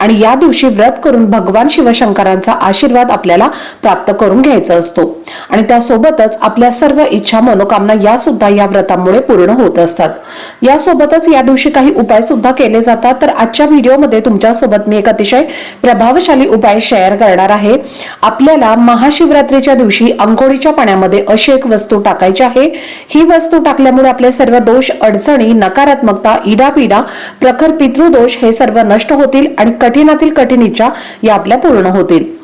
आणि या दिवशी व्रत करून भगवान शिवशंकरांचा आशीर्वाद आपल्याला प्राप्त करून घ्यायचा असतो. आणि त्यासोबतच आपल्या सर्व इच्छा मनोकामना या सुद्धा या व्रतामुळे पूर्ण होत असतात. यासोबतच या दिवशी काही उपाय सुद्धा केले जातात. तर आजच्या व्हिडिओमध्ये तुमच्यासोबत मी एक अतिशय प्रभावशाली उपाय शेअर करणार आहे. आपल्याला महाशिवरात्रीच्या दिवशी अंघोळीच्या पाण्यामध्ये अशी एक वस्तू टाकायची आहे. ही वस्तू टाकल्यामुळे आपले सर्व दोष अडचणी नकारात्मकता इडापिडा प्रखर पितृदोष हे सर्व नष्ट होतील आणि कठीणातील कठीण इच्छा या आपल्या पूर्ण होतील.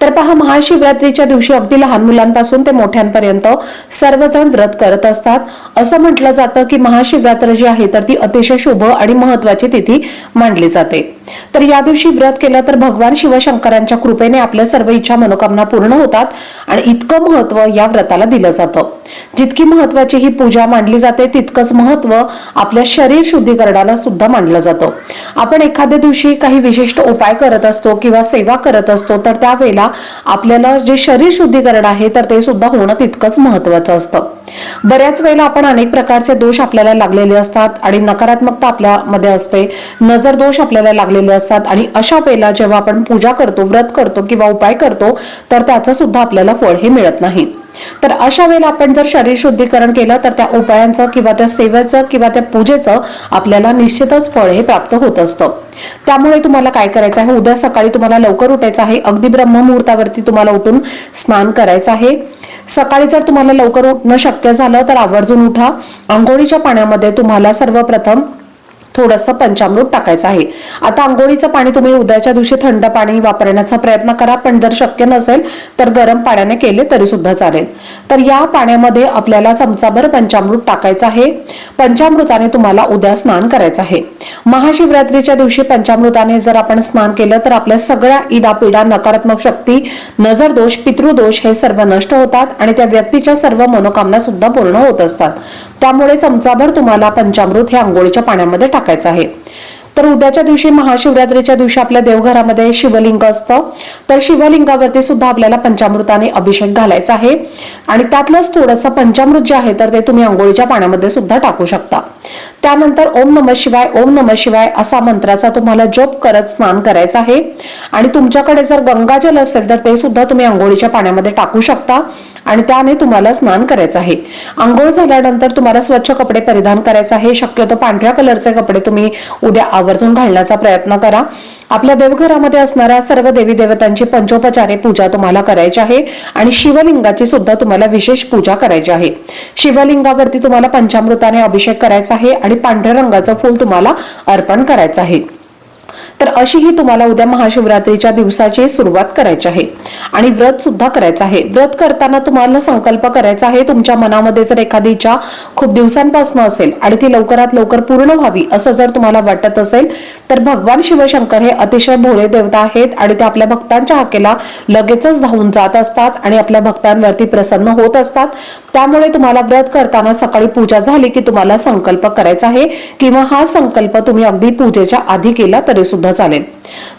तर पहा महाशिवरात्रीच्या दिवशी अगदी लहान मुलांपासून ते मोठ्यांपर्यंत सर्वजण व्रत करत असतात. असं म्हटलं जातं की महाशिवरात्र जी आहे तर ती अतिशय शुभ आणि महत्वाची तिथी मानली जाते. तर या दिवशी व्रत केलं तर भगवान शिवशंकरांच्या कृपेने आपल्या सर्व इच्छा मनोकामना पूर्ण होतात आणि इतकं महत्त्व या व्रताला दिलं जातं. जितकी महत्वाची ही पूजा मांडली जाते तितकंच महत्त्व आपल्या शरीर शुद्धीकरणाला सुद्धा मानलं जातं. आपण एखाद्या दिवशी काही विशिष्ट उपाय करत असतो किंवा सेवा करत असतो तर त्या वेळेला आपल्याला जे शरीर शुद्धीकरण आहे तर ते सुद्धा होणं तितकंच महत्वाचं असतं. बऱ्याच वेळेला आपण अनेक प्रकारचे दोष आपल्याला लागलेले असतात आणि नकारात्मकता आपल्यामध्ये असते. नजर दोष आपल्याला लागलेले असतात आणि अशा वेळेला जेव्हा आपण पूजा करतो व्रत करतो किंवा उपाय करतो तर त्याचं सुद्धा आपल्याला फळ हे मिळत नाही. तर अशा वेळेला आपण जर शरीर शुद्धीकरण केलं तर त्या उपायांचं किंवा त्या सेवेचं किंवा त्या पूजेचं आपल्याला निश्चितच फळ हे प्राप्त होत असतं. त्यामुळे तुम्हाला काय करायचं आहे? उद्या सकाळी तुम्हाला लवकर उठायचं आहे. अगदी ब्रह्ममुहूर्तावरती तुम्हाला उठून स्नान करायचं आहे. सकाळी जर तुम्हाला लवकर उठणं शक्य झालं तर आवर्जून उठा. आंघोळीच्या पाण्यामध्ये तुम्हाला सर्वप्रथम थोडंसं पंचामृत टाकायचं आहे. आता आंघोळीचं पाणी तुम्ही उद्याच्या दिवशी थंड पाणी वापरण्याचा प्रयत्न करा पण जर शक्य नसेल तर गरम पाण्याने केले तरी सुद्धा चालेल. तर या पाण्यामध्ये आपल्याला चमचाभर पंचामृत टाकायचं आहे. पंचामृताने तुम्हाला उद्या स्नान करायचं आहे. महाशिवरात्रीच्या दिवशी पंचामृताने जर आपण स्नान केलं तर आपल्या सगळ्या इडापिडा नकारात्मक शक्ती नजर दोष पितृदोष हे सर्व नष्ट होतात आणि त्या व्यक्तीच्या सर्व मनोकामना सुद्धा पूर्ण होत असतात. त्यामुळे चमचाभर तुम्हाला पंचामृत हे आंघोळीच्या पाण्यामध्ये टाकायचं टाकायचं आहे. तर उद्याच्या दिवशी महाशिवरात्रीच्या दिवशी आपल्या देवघरामध्ये शिवलिंग असतं. तर शिवलिंगावरती सुद्धा आपल्याला पंचामृताने अभिषेक घालायचा आहे. आणि त्यातलंच थोडंसं पंचामृत जे आहे तर ते तुम्ही आंघोळीच्या पाण्यामध्ये सुद्धा टाकू शकता. त्यानंतर ओम नम शिवाय ओम नम शिवाय असा मंत्राचा तुम्हाला जप करत स्नान करायचं आहे. आणि तुमच्याकडे जर गंगाजल असेल तर ते सुद्धा तुम्ही आंघोळीच्या पाण्यामध्ये टाकू शकता. आणि त्याने तुम्हाला स्नान करायचं आहे. आंघोळ झाल्यानंतर तुम्हाला स्वच्छ कपडे परिधान करायचे आहे. शक्यतो पांढऱ्या कलरचे कपडे तुम्ही उद्या आवर्जून घालण्याचा प्रयत्न करा. आपल्या देवघरामध्ये असणाऱ्या सर्व देवी देवतांची पंचोपचारे पूजा तुम्हाला करायची आहे आणि शिवलिंगाची सुद्धा तुम्हाला विशेष पूजा करायची आहे. शिवलिंगावरती तुम्हाला पंचामृताने अभिषेक करायचा आहे आणि पांढऱ्या रंगाचं फूल तुम्हाला अर्पण करायचं आहे. तर अशी ही तुम्हाला उद्या महाशिवरात्रीच्या दिवसाची सुरुवात करायची आहे. आणि व्रत सुद्धा करायचं आहे. व्रत करताना तुम्हाला संकल्प करायचा आहे. तुमच्या मनामध्ये जर एखादी इच्छा खूप दिवसांपासून असेल आणि ती लवकरात लवकर पूर्ण व्हावी असं जर तुम्हाला वाटत असेल तर भगवान शिवशंकर हे अतिशय भोळे देवता आहेत आणि ते आपल्या भक्तांच्या हाकेला लगेचच धावून जात असतात आणि आपल्या भक्तांवरती प्रसन्न होत असतात. त्यामुळे तुम्हाला व्रत करताना सकाळी पूजा झाली की तुम्हाला संकल्प करायचा आहे. किंवा हा संकल्प तुम्ही अगदी पूजेच्या आधी केला तरी सुद्धा चालेल.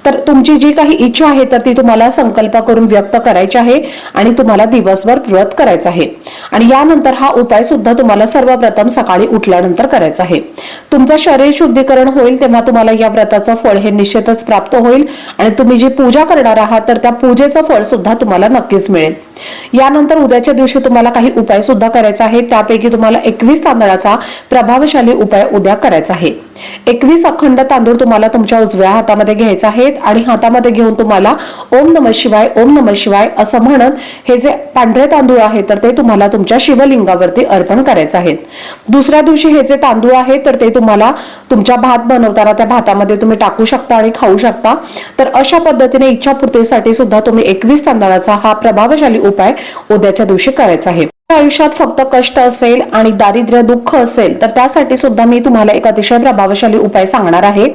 तर तुमची जी काही इच्छा आहे तर ती तुम्हाला संकल्प करून व्यक्त करायची आहे आणि तुम्हाला दिवसभर व्रत करायचं आहे. आणि यानंतर हा उपाय सुद्धा तुम्हाला सर्वप्रथम सकाळी उठल्यानंतर करायचा आहे. तुमचं शरीर शुद्धीकरण होईल तेव्हा तुम्हाला या व्रताचं फळ हे निश्चितच प्राप्त होईल आणि तुम्ही जी पूजा करणार आहात तर त्या पूजेचं फळ सुद्धा तुम्हाला नक्कीच मिळेल. यानंतर उद्याच्या दिवशी तुम्हाला काही उपाय सुद्धा करायचा आहे त्यापैकी तुम्हाला एकवीस तांदळाचा प्रभावशाली उपाय उद्या करायचा आहे. एकवीस अखंड तांदूळ तुम्हाला तुमच्या उजव्या हातामध्ये घ्यायचा आहेत आणि हातामध्ये घेऊन तुम्हाला ओम नम शिवाय ओम नम शिवाय असं म्हणत हे जे पांढरे तांदूळ आहेत तर ते तुम्हाला तुमच्या शिवलिंगावरती अर्पण करायचे आहेत. दुसऱ्या दिवशी हे जे तांदूळ आहेत तर ते तुम्हाला तुमच्या भात बनवताना त्या भातामध्ये तुम्ही टाकू शकता आणि खाऊ शकता. तर अशा पद्धतीने इच्छापूर्तीसाठी सुद्धा तुम्ही एकवीस तांदळाचा हा प्रभावशाली उपाय उद्याच्या दिवशी करायचा आहे. आयुष्यात फक्त कष्ट असेल आणि दारिद्र्य दुःख असेल तर त्यासाठी सुद्धा मी तुम्हाला एक अतिशय प्रभावशाली उपाय सांगणार आहे.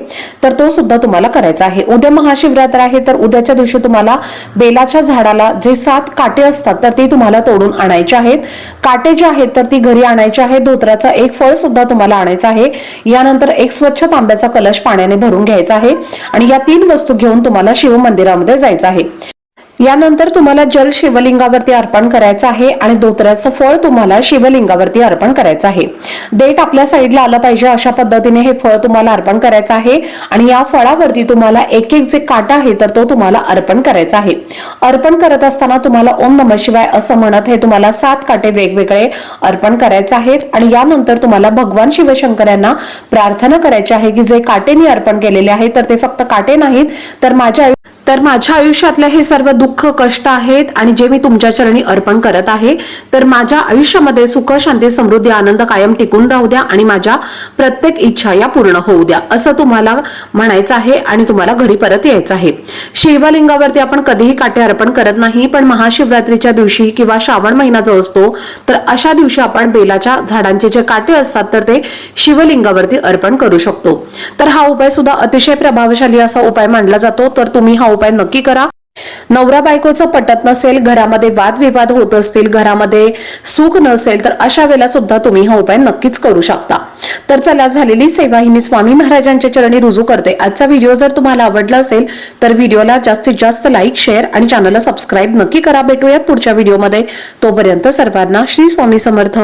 तर तो सुद्धा तुम्हाला करायचा आहे. उद्या महाशिवरात्र आहे तर उद्याच्या दिवशी तुम्हाला बेलाच्या झाडाला जे सात काटे असतात तर ते तुम्हाला तोडून आणायचे आहेत. काटे जे आहेत तर ती घरी आणायची आहे धोत्राचा एक फळ सुद्धा तुम्हाला आणायचं आहे. यानंतर एक स्वच्छ तांब्याचा कलश पाण्याने भरून घ्यायचा आहे. आणि या तीन वस्तू घेऊन तुम्हाला शिव मंदिरामध्ये जायचं आहे. यानंतर तुम्हाला जल शिवलिंगावरती अर्पण करायचं आहे आणि धोत्र्याचं फळ तुम्हाला शिवलिंगावरती अर्पण करायचं आहे. देठ आपल्या साईडला आलं पाहिजे अशा पद्धतीने हे फळ तुम्हाला अर्पण करायचं आहे आणि या फळावरती तुम्हाला एक एक जे काटा आहे तर तो तुम्हाला अर्पण करायचा आहे. अर्पण करत असताना तुम्हाला ओम नम शिवाय असं म्हणत हे तुम्हाला सात काटे वेगवेगळे अर्पण करायचे आहेत आणि यानंतर तुम्हाला भगवान शिवशंकर यांना प्रार्थना करायची आहे की जे काटे मी अर्पण केलेले आहे तर ते फक्त काटे नाहीत तर माझ्या तर माझ्या आयुष्यातले हे सर्व दुःख कष्ट आहेत आणि जे मी तुमच्या चरणी अर्पण करत आहे तर माझ्या आयुष्यामध्ये सुख शांती समृद्धी आनंद कायम टिकून राहू द्या आणि माझ्या प्रत्येक इच्छा या पूर्ण होऊ द्या असं तुम्हाला म्हणायचं आहे आणि तुम्हाला घरी परत यायचं आहे. शिवलिंगावरती आपण कधीही काटे अर्पण करत नाही पण महाशिवरात्रीच्या दिवशी किंवा श्रावण महिना जो असतो तर अशा दिवशी आपण बेलाच्या झाडांचे जे काटे असतात तर ते शिवलिंगावरती अर्पण करू शकतो. तर हा उपाय सुद्धा अतिशय प्रभावशाली असा उपाय मानला जातो तर तुम्ही हा उपाय नक्की करा. नवरा बायकोचं पटत नसेल घरामध्ये वादविवाद होत असतील घरामध्ये सुख नसेल तर अशा वेळेला सुद्धा तुम्ही हा उपाय नक्कीच करू शकता. तर चला झालेली सेवा ही मी स्वामी महाराजांच्या चरणी रुजू करते. आजचा व्हिडिओ जर तुम्हाला आवडला असेल तर व्हिडिओला जास्तीत जास्त लाईक शेअर आणि चॅनलला सबस्क्राईब नक्की करा. भेटूयात पुढच्या व्हिडिओमध्ये. तोपर्यंत सर्वांना श्री स्वामी समर्थ.